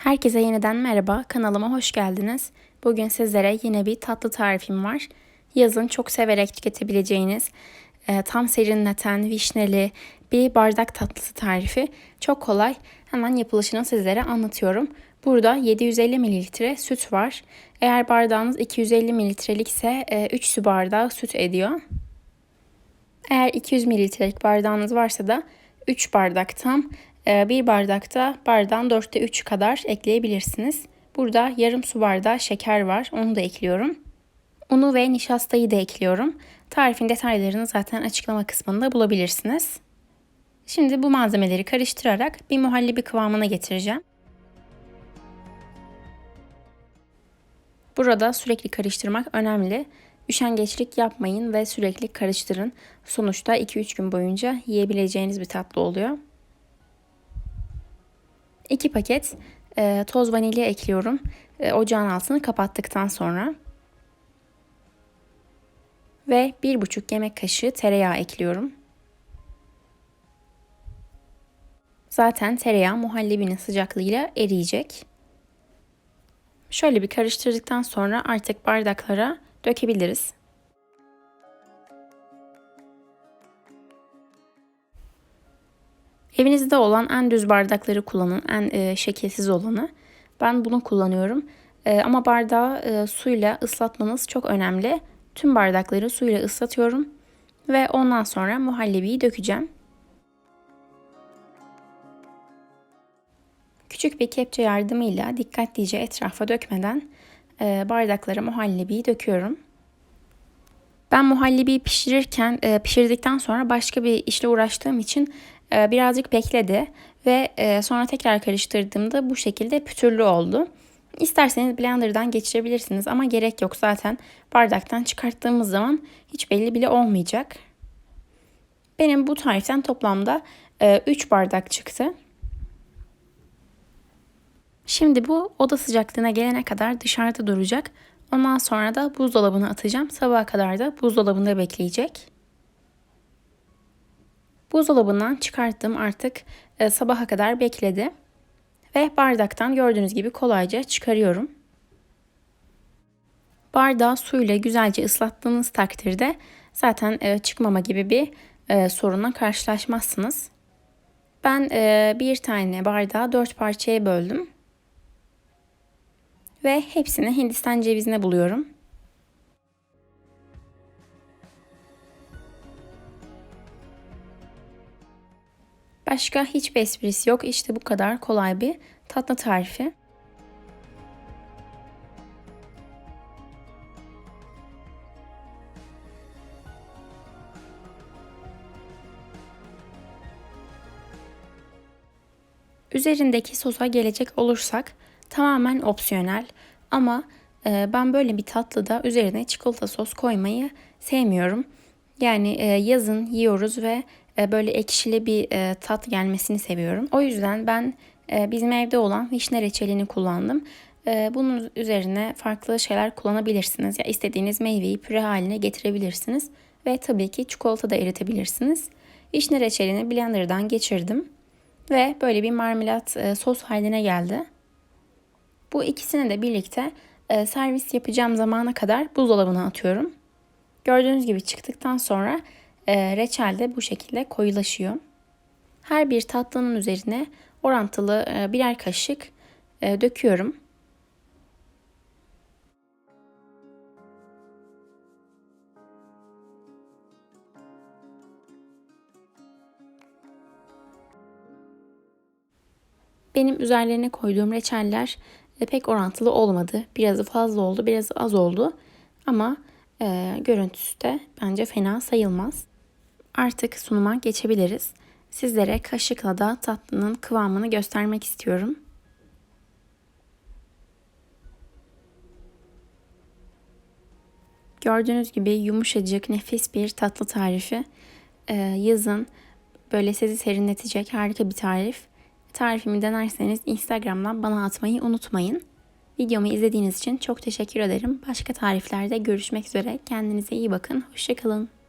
Herkese yeniden merhaba, kanalıma hoş geldiniz. Bugün sizlere yine bir tatlı tarifim var. Yazın çok severek tüketebileceğiniz, e, tam serinleten, vişneli bir bardak tatlısı tarifi. Çok kolay, hemen yapılışını sizlere anlatıyorum. Burada 750 mililitre süt var. Eğer bardağınız 250 mililitrelik ise 3 su bardağı süt ediyor. Eğer 200 mililitrelik bardağınız varsa da 3 bardak tam bir bardakta bardağın 4'te 3 kadar ekleyebilirsiniz. Burada yarım su bardağı şeker var. Onu da ekliyorum. Unu ve nişastayı da ekliyorum. Tarifin detaylarını zaten açıklama kısmında bulabilirsiniz. Şimdi bu malzemeleri karıştırarak bir muhallebi kıvamına getireceğim. Burada sürekli karıştırmak önemli. Üşengeçlik yapmayın ve sürekli karıştırın. Sonuçta 2-3 gün boyunca yiyebileceğiniz bir tatlı oluyor. 2 paket e, toz vanilya ekliyorum. E, ocağın altını kapattıktan sonra. Ve 1,5 yemek kaşığı tereyağı ekliyorum. Zaten tereyağı muhallebinin sıcaklığıyla eriyecek. Şöyle bir karıştırdıktan sonra artık bardaklara dökebiliriz. Evinizde olan en düz bardakları kullanın, en e, şekilsiz olanı. Ben bunu kullanıyorum. E, ama bardağı e, suyla ıslatmanız çok önemli. Tüm bardakları suyla ıslatıyorum ve ondan sonra muhallebiyi dökeceğim. Küçük bir kepçe yardımıyla dikkatlice etrafa dökmeden e, bardaklara muhallebiyi döküyorum. Ben muhallebiyi pişirirken, e, pişirdikten sonra başka bir işle uğraştığım için birazcık bekledi ve e, sonra tekrar karıştırdığımda bu şekilde pütürlü oldu. İsterseniz blenderdan geçirebilirsiniz ama gerek yok zaten bardaktan çıkarttığımız zaman hiç belli bile olmayacak. Benim bu tariften toplamda 3 e, bardak çıktı. Şimdi bu oda sıcaklığına gelene kadar dışarıda duracak. Ondan sonra da buzdolabına atacağım. Sabaha kadar da buzdolabında bekleyecek. Buzdolabından çıkarttım artık e, sabaha kadar bekledi. Ve bardaktan gördüğünüz gibi kolayca çıkarıyorum. Bardağı suyla güzelce ıslattığınız takdirde zaten e, çıkmama gibi bir e, sorunla karşılaşmazsınız. Ben e, bir tane bardağı dört parçaya böldüm. Ve hepsini Hindistan cevizine buluyorum. Başka hiçbir esprisi yok. İşte bu kadar kolay bir tatlı tarifi. Üzerindeki sosa gelecek olursak tamamen opsiyonel ama e, ben böyle bir tatlıda üzerine çikolata sos koymayı sevmiyorum. Yani e, yazın yiyoruz ve böyle ekşili bir e, tat gelmesini seviyorum. O yüzden ben e, bizim evde olan vişne reçelini kullandım. Bunun üzerine farklı şeyler kullanabilirsiniz. Ya istediğiniz meyveyi püre haline getirebilirsiniz ve tabii ki çikolata da eritebilirsiniz. Vişne reçelini blenderdan geçirdim ve böyle bir marmelat sos haline geldi. Bu ikisini de birlikte servis yapacağım zamana kadar buzdolabına atıyorum. Gördüğünüz gibi çıktıktan sonra e, reçel de bu şekilde koyulaşıyor. Her bir tatlının üzerine orantılı e, birer kaşık e, döküyorum. Benim üzerlerine koyduğum reçeller e, pek orantılı olmadı. Birazı fazla oldu, biraz az oldu. Ama e, görüntüsü de bence fena sayılmaz. Artık sunuma geçebiliriz. Sizlere kaşıkla da tatlının kıvamını göstermek istiyorum. Gördüğünüz gibi yumuşacık, nefis bir tatlı tarifi. Ee, yazın böyle sizi serinletecek harika bir tarif. Tarifimi denerseniz Instagram'dan bana atmayı unutmayın. Videomu izlediğiniz için çok teşekkür ederim. Başka tariflerde görüşmek üzere. Kendinize iyi bakın. Hoşçakalın.